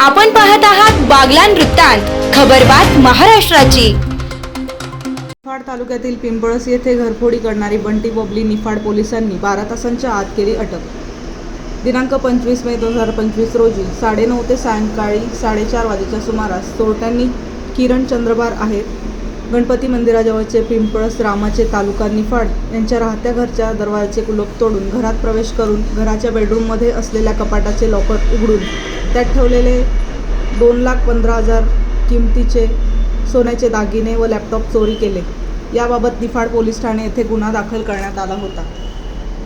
आपण पाहत आहात बागलान वृत्तांत खबरबात महाराष्ट्राची. निफाड तालुक्यातील पिंपळस येथे घरफोडी करणारी बंटी बबली निफाड पोलिसांनी बारा तासांच्या आत केली अटक. दिनांक पंचवीस मे दोन हजार पंचवीस रोजी साडेनऊ ते सायंकाळी साडेचार वाजेच्या सुमारास चोरट्यांनी किरण चंद्रबार आहेत गणपती मंदिराजवळचे पिंपळस रामाचे तालुका निफाड यांच्या राहत्या घरच्या दरवाजाचे कुलूप तोडून घरात प्रवेश करून घराच्या बेडरूममध्ये असलेल्या कपाटाचे लॉकर उघडून त्यात ठेवलेले दोन लाख पंधरा हजार किमतीचे सोन्याचे दागिने व लॅपटॉप चोरी केले. याबाबत निफाड पोलीस ठाणे येथे गुन्हा दाखल करण्यात आला होता.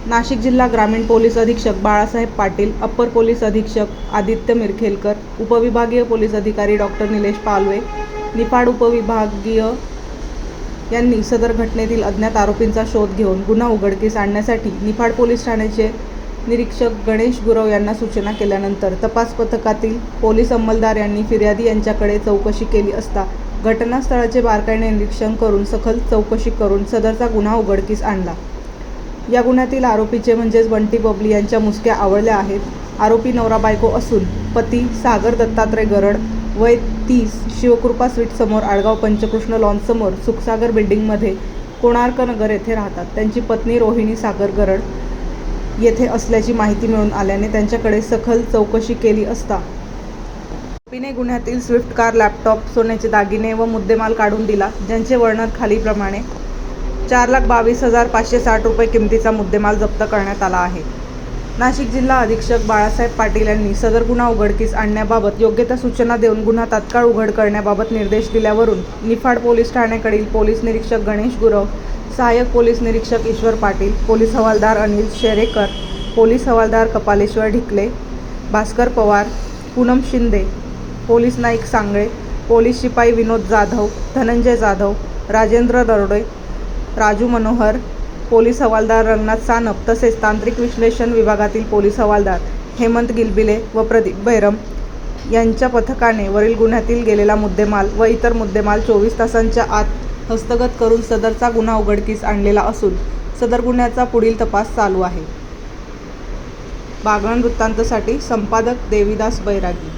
नाशिक जिल्हा ग्रामीण पोलीस अधीक्षक बाळासाहेब पाटील अप्पर पोलीस अधीक्षक आदित्य मिरखेलकर उपविभागीय पोलीस अधिकारी डॉक्टर निलेश पालवे निफाड उपविभागीय यांनी सदर घटनेतील अज्ञात आरोपींचा शोध घेऊन गुन्हा उघडकीस आणण्यासाठी निफाड पोलीस ठाण्याचे निरीक्षक गणेश गुरव यांना सूचना केल्यानंतर तपास पथकातील पोलीस अंमलदार यांनी फिर्यादी यांच्याकडे चौकशी केली असता घटनास्थळाचे बारकाईने निरीक्षण करून सखल चौकशी करून सदरचा गुन्हा उघडकीस आणला. या गुन्ह्यातील आरोपीचे म्हणजेच बंटी बबली यांच्या मुसक्या आवळल्या आहेत. आरोपी नवरा बायको असून पती सागर दत्तात्रय गरड वय तीस शिवकृपा स्वीट समोर आडगाव पंचकृष्ण लॉन समोर सुखसागर बिल्डिंगमध्ये कोणार्क नगर येथे राहतात. त्यांची पत्नी रोहिणी सागर गरड येथे असल्याची माहिती मिळून आल्याने त्यांच्याकडे सखल चौकशी केली असता. आरोपीने गुन्ह्यातील स्विफ्ट कार लॅपटॉप सोन्याचे दागिने व मुद्देमाल काढून दिला ज्यांचे वर्णन खालीप्रमाणे चार लाख बावीस हजार पाचशे साठ रुपये किमतीचा मुद्देमाल जप्त करण्यात आला आहे. नाशिक जिल्हा अधीक्षक बाळासाहेब पाटील यांनी सदर गुन्हा उघडकीस आणण्याबाबत योग्य त्या सूचना देऊन गुन्हा तात्काळ उघड करण्याबाबत निर्देश दिल्यावरून निफाड पोलीस ठाण्याकडील पोलीस निरीक्षक गणेश गुरव सहाय्यक पोलीस निरीक्षक ईश्वर पाटील पोलीस हवालदार अनिल शेरेकर पोलीस हवालदार कपालेश्वर ढिकले भास्कर पवार पूनम शिंदे पोलीस नाईक सांगळे पोलीस शिपाई विनोद जाधव धनंजय जाधव राजेंद्र दरोडे राजू मनोहर पोलीस हवालदार रंगनाथ सानप तसेच तांत्रिक विश्लेषण विभागातील पोलीस हवालदार हेमंत गिलबिले व प्रदीप बैरम यांच्या पथकाने वरील गुन्ह्यातील गेलेला मुद्देमाल व इतर मुद्देमाल चोवीस तासांच्या आत हस्तगत करून सदरचा गुन्हा उघडकीस आणलेला असून सदर गुन्ह्याचा पुढील तपास चालू आहे. बागण वृत्तांतसाठी संपादक देविदास बैरागी.